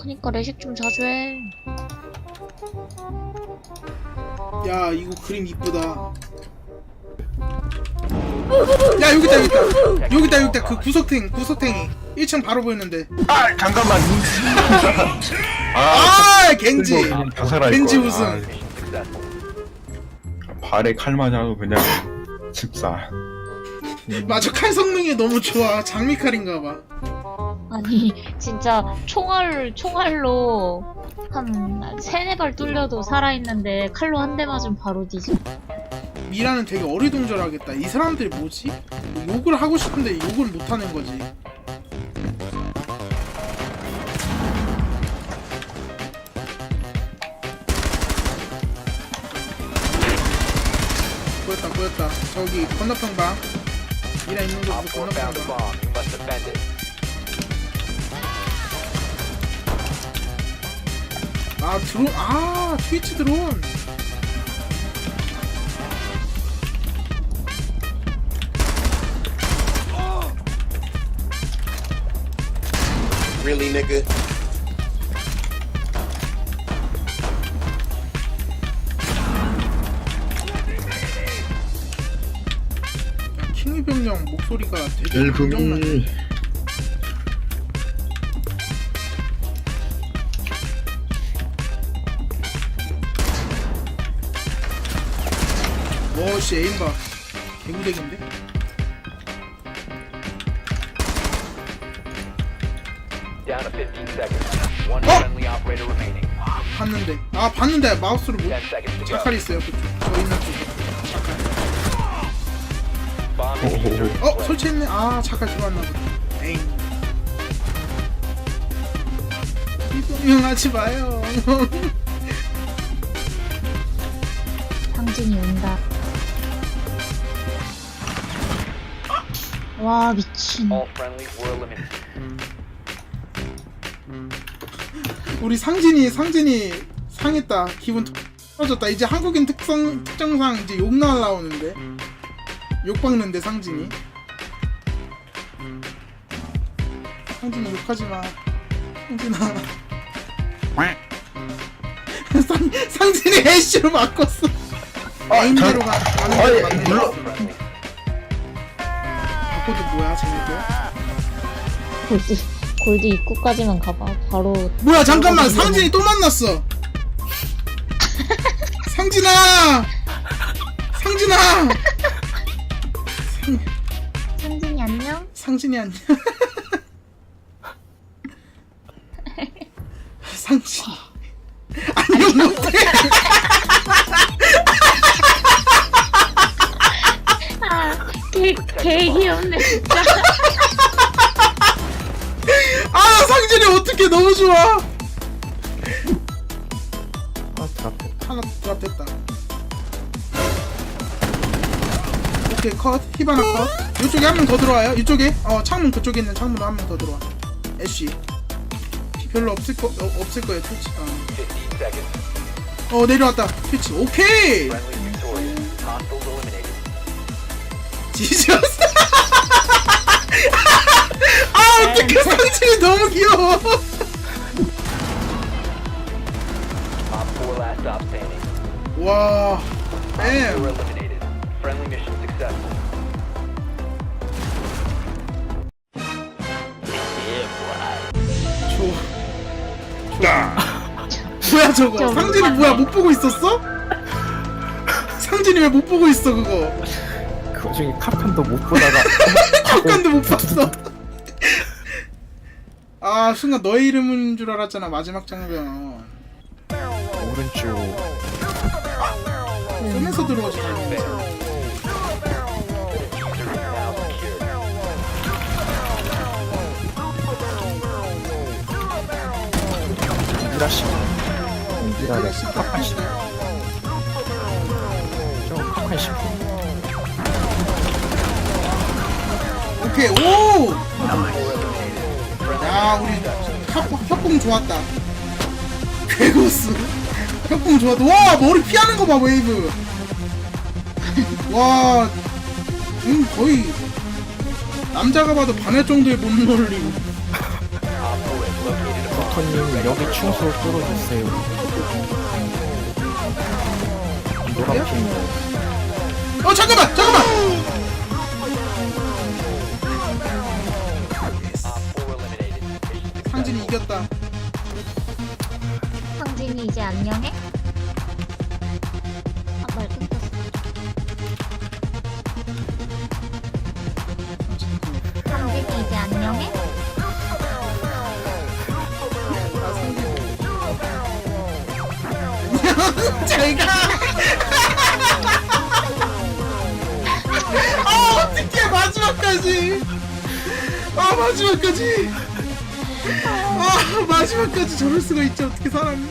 그니까 레식 좀 자주 해. 야 이거 그림 이쁘다. 야 여기다 여기다. 여기다 여기다. 그 구석탱 구석탱이. 1층 바로 보이는데. 아 잠깐만. 아 겐지. 가사라 겐지 이거. 우승 아, 발에 칼 맞아도 그냥 집사. 맞아 칼 성능이 너무 좋아. 장미칼인가 봐 아니 진짜 총알 총알로 한 세네 발 뚫려도 살아있는데 칼로 한 대 맞으면 바로 뒤져. 미라는 되게 어리둥절하겠다 이 사람들이 뭐지? 욕을 하고 싶은데 욕을 못 하는 거지 보였다 보였다 저기 건너편 방 미라 있는 곳 Op 4 건너편 found a 방 bomb. You must defend it. 아 드론 아 트위치 드론. Really, nigga? 야, 킹이병령 목소리가 되게 강력하네 어씨 에임봐 개구대기인데 Down to 15 seconds. One Oh! friendly operator remaining. 봤는데 아 봤는데 마우스로 못 10 seconds to go. 자칼 있어요 그쪽 저 있는 쪽에 자칼 Bomb 어 설치했네 아 자칼 들어왔나 보다 에잉 이병령 하지 마요 상진이 온다. 와 미친. All friendlies were eliminated. 우리 상진이 상진이 상했다. 기분 떨어졌다. 이제 한국인 특성 특정상 이제 욕 날라오는데. 욕 박는데 상진이. 상진이 욕하지 마. 상진아. 상 상진이 애쉬로 바꿨어. 에임대로 가 가는 대로. 바꿔도 뭐야 골드 골드 입구까지만 가봐. 바로. 뭐야 잠깐만. 상진이 또 만났어. 상진아! 상진아! 상, 상진이 안녕. 상진이 안녕. 상진 안녕 못해 아개 귀엽네 진짜. 아 상진이 어떻게 너무 좋아? 아 드랍 하나 드랍 됐다. 오케이 컷. 히바나 컷. 이쪽에 한 명 더 들어와요. 이쪽에? 어 창문 그쪽에 있는 창문으로 한 명 더 들어와. 애쉬. 별로 없을 거 어, 없을 거예요 트위치. 어. 15 seconds. 어 내려왔다. 트위치. 오케이 지졌어 아 어떡해 상진이 너무 귀여워 Op 4 last stop standing. 와 Op 4 뱀. eliminated. Friendly mission successful. 조 뭐야 저거 상진이. 뭐야 못 보고 있었어? 상진이 왜 못 보고 있어 그거 그 중에 카판도 못 보다가 잠깐도 못 봤어. 아 순간 너의 이름인 줄 알았잖아 마지막 장면. 오른쪽. 쏘면서 들어오지 말고 Now secured. 미라씨 미라네 씹 카판 씨. 저 카판 씨 오케이 오! 야 우리 협, 협공 좋았다 괴고스 협공 좋았다 와 머리 피하는 거 봐 웨이브 와 음, 거의 남자가 봐도 반할 정도의 몸놀림 Op 4 has located a bomb. 닥터님 여기 충수 뚫어주세요. 노란 핑. 어 잠깐만 잠깐만 상진이 이겼다. 상진이 이제 안녕해? 아 말 끊겼어. 상진이 이제 안녕해? 잘가. 아 어떻게 마지막까지. 아 마지막까지 아 마지막까지 저럴 수가 있지 어떻게 사람이